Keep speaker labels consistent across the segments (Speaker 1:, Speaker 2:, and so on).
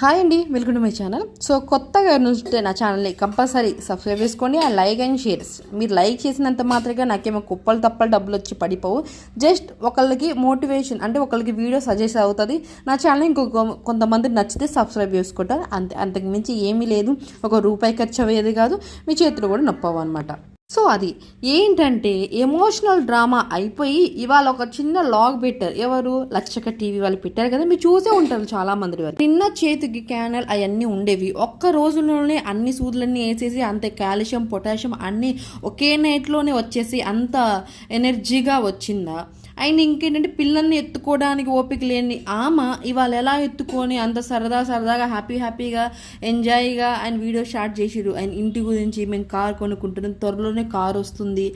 Speaker 1: Hi అండి welcome to my channel. So కొత్తగా నుంచుంటే నా ఛానల్ని కంపల్సరీ సబ్స్క్రైబ్ చేసుకోండి ఆ లైక్ అండ్ షేర్స్ మీరు లైక్ చేసినంత మాత్రమే నాకేమో కుప్పలు తప్పలు డబ్బులు వచ్చి పడిపోవు. జస్ట్ ఒకళ్ళకి మోటివేషన్ అంటే ఒకళ్ళకి వీడియో సజెస్ట్ అవుతుంది. నా ఛానల్ ఇంకొక కొంతమంది నచ్చితే సబ్స్క్రైబ్ చేసుకుంటారు అంతే అంతకు మించి ఏమీ లేదు. ఒక రూపాయి ఖర్చు అయ్యేది కాదు. మీ చేతులు కూడా నొప్పవు అనమాట సో అది ఏంటంటే ఎమోషనల్ డ్రామా అయిపోయి ఇవాళ ఒక చిన్న లాగ్ పెట్టారు. ఎవరు? లక్షక టీవీ వాళ్ళు పెట్టారు కదా మీరు చూసే ఉంటారు చాలా మంది వారు చిన్న చేతికి క్యానల్ అవన్నీ ఉండేవి. ఒక్క రోజులోనే అన్ని సూదులన్నీ వేసేసి అంత కాల్షియం పొటాషియం అన్నీ ఒకే నైట్లోనే వచ్చేసి అంత ఎనర్జీగా వచ్చిందా? అండ్ ఇంకేంటంటే పిల్లల్ని ఎత్తుకోవడానికి ఓపిక లేని ఆమె ఇవాళ ఎలా ఎత్తుకొని అంత సరదా సరదాగా హ్యాపీ హ్యాపీగా ఎంజాయ్గా ఆయన వీడియో స్టార్ట్ చేసిరు ఆయన ఇంటి గురించి మేము కార్ కొనుక్కుంటున్నాం త్వరలోనే కార్ వస్తుంది.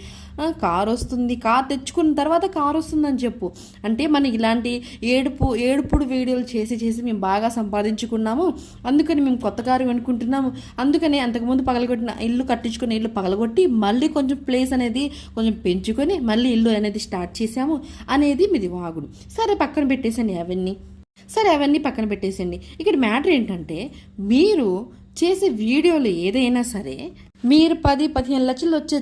Speaker 1: కార్ వస్తుంది. కార్ తెచ్చుకున్న తర్వాత కార్ వస్తుందని చెప్పు. అంటే మనం ఇలాంటి ఏడుపు ఏడుపుడు వీడియోలు చేసి చేసి మేము బాగా సంపాదించుకున్నాము. అందుకని మేము కొత్త కారు కొనుక్కుంటున్నాము. అందుకని అంతకుముందు పగలగొట్టిన ఇల్లు కట్టించుకున్న ఇల్లు పగలగొట్టి మళ్ళీ కొంచెం ప్లేస్ అనేది కొంచెం పెంచుకొని మళ్ళీ ఇల్లు అనేది స్టార్ట్ చేసాము అనేది మీది వాగుడు. సరే పక్కన పెట్టేసండి అవన్నీ. సరే అవన్నీ పక్కన పెట్టేసండి. ఇక్కడ మ్యాటర్ ఏంటంటే మీరు చేసే వీడియోలు ఏదైనా సరే మీరు పది పదిహేను లక్షలు వచ్చే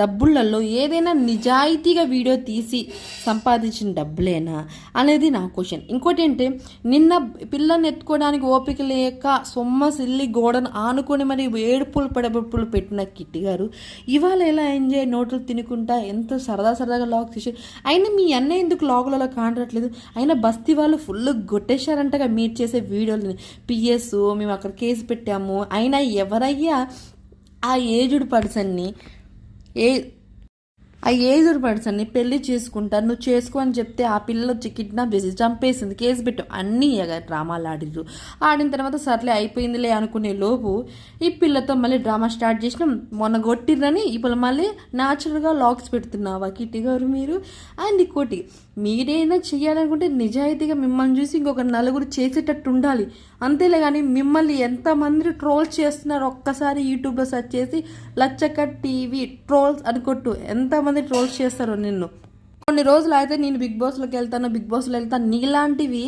Speaker 1: డబ్బులలో ఏదైనా నిజాయితీగా వీడియో తీసి సంపాదించిన డబ్బులేనా అనేది నా క్వశ్చన్. ఇంకోటి ఏంటి? నిన్న పిల్లని ఎత్తుకోవడానికి ఓపిక లేక సొమ్మ సిల్లి గోడను ఆనుకొని మరి ఏడుపులు పడబుప్పులు పెట్టిన కిట్టి గారు ఇవాళ ఎలా ఎంజాయ్ నోట్లు తినుకుంటా ఎంత సరదా సరదాగా లాగ్ తీసి అయినా మీ అన్నయ్య ఎందుకు లాగులలో కాండట్లేదు? అయినా బస్తీ వాళ్ళు ఫుల్ కొట్టేశారంటగా మీరు చేసే వీడియోలని. పిఎస్ మేము అక్కడ కేసు పెట్టాము. అయినా ఎవరయ్యా ఆ ఏజ్డ్ పర్సన్ని ఏ ఆ ఏజ్డ్ పర్సన్ని పెళ్ళి చేసుకుంటారు నువ్వు చేసుకో అని చెప్తే ఆ పిల్ల వచ్చి కిడ్నాప్ చేసి చంపేసింది కేసు పెట్టు. అన్నీ ఇక డ్రామాలు ఆడిర్రు. ఆడిన తర్వాత సర్లే అయిపోయిందిలే అనుకునే లోపు ఈ పిల్లతో మళ్ళీ డ్రామా స్టార్ట్ చేసినాం. మొన్న కొట్టిర్రని ఇప్పుడు మళ్ళీ న్యాచురల్గా లాక్స్ పెడుతున్నావా కిట్టి గారు మీరు? అండ్ ఇంకోటి మీరేనా చేయాలనుకుంటే నిజాయితీగా మిమ్మల్ని చూసి ఇంకొక నలుగురు చేసేటట్టు ఉండాలి. అంతేలే కానీ మిమ్మల్ని ఎంతమంది ట్రోల్ చేస్తున్నారు ఒక్కసారి యూట్యూబ్లో సెర్చ్ చేసి లచ్చక్క టీవీ ట్రోల్స్ అని కొట్టు. మంది ట్రోల్స్ చేస్తారు నిన్ను. కొన్ని రోజులు అయితే నేను బిగ్ బాస్లోకి వెళ్తాను బిగ్ బాస్లో వెళ్తాను. నీలాంటివి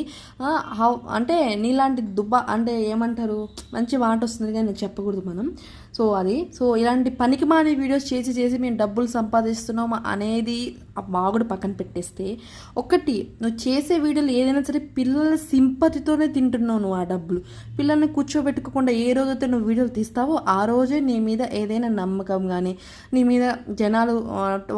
Speaker 1: అంటే నీలాంటి దుబ్బా అంటే ఏమంటారు? మంచి మాట వస్తుంది కానీ నేను చెప్పకూడదు మనం. సో అది సో ఇలాంటి పనికి మాని వీడియోస్ చేసి చేసి మేము డబ్బులు సంపాదిస్తున్నాం అనేది ఆ బాగుడు పక్కన పెట్టేస్తే ఒకటి నువ్వు చేసే వీడియోలు ఏదైనా సరే పిల్లల సింపతితోనే తింటున్నావు నువ్వు ఆ డబ్బులు. పిల్లల్ని కూర్చోబెట్టుకోకుండా ఏ రోజైతే నువ్వు వీడియోలు తీస్తావో ఆ రోజే నీ మీద ఏదైనా నమ్మకం కానీ నీ మీద జనాలు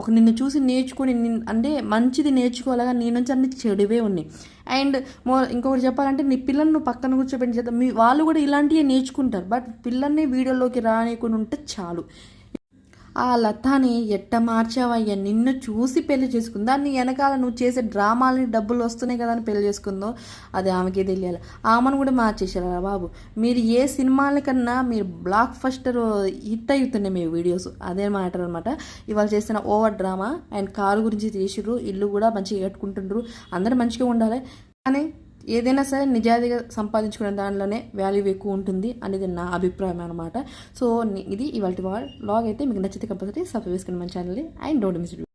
Speaker 1: ఒక నిన్ను చూసి నేర్చుకొని అంటే అంటే మంచిది నేర్చుకోవాలగా నీ నుంచి అన్ని చెడువే ఉన్నాయి. అండ్ మో ఇంకొకటి చెప్పాలంటే నీ పిల్లల్ని నువ్వు పక్కన కూర్చోబెట్టి చేద్దాం. మీ వాళ్ళు కూడా ఇలాంటివే నేర్చుకుంటారు. బట్ పిల్లల్ని వీడియోలోకి రానియకుండా ఉంటే చాలు. ఆ లతాని ఎట్ట మార్చావయ్యా? నిన్ను చూసి పెళ్ళి చేసుకుంది. దాన్ని వెనకాల నువ్వు చేసే డ్రామాలని డబ్బులు వస్తున్నాయి కదా అని పెళ్ళి చేసుకుందో అది ఆమెకే తెలియాలి. ఆమెను కూడా మార్చేసారా బాబు? మీరు ఏ సినిమాల కన్నా మీరు బ్లాక్ ఫస్టర్ హిట్ అవుతున్నాయి మీ వీడియోస్. అదే మ్యాటర్ అనమాట ఇవాళ చేసిన ఓవర్ డ్రామా అండ్ కారు గురించి తీసిర్రు. ఇల్లు కూడా మంచిగా కట్టుకుంటుండ్రు. అందరూ మంచిగా ఉండాలి. కానీ ఏదైనా సరే నిజాయితీగా సంపాదించుకునే దానిలోనే వాల్యూ ఎక్కువ ఉంటుంది అనేది నా అభిప్రాయం అనమాట సో ఇది ఇవాళ లాగ్ అయితే మీకు నచ్చితే కంపల్సరీ సబ్స్క్రైబ్ చేసుకుని మన ఛానల్ని అండ్ డోంట్ మిస్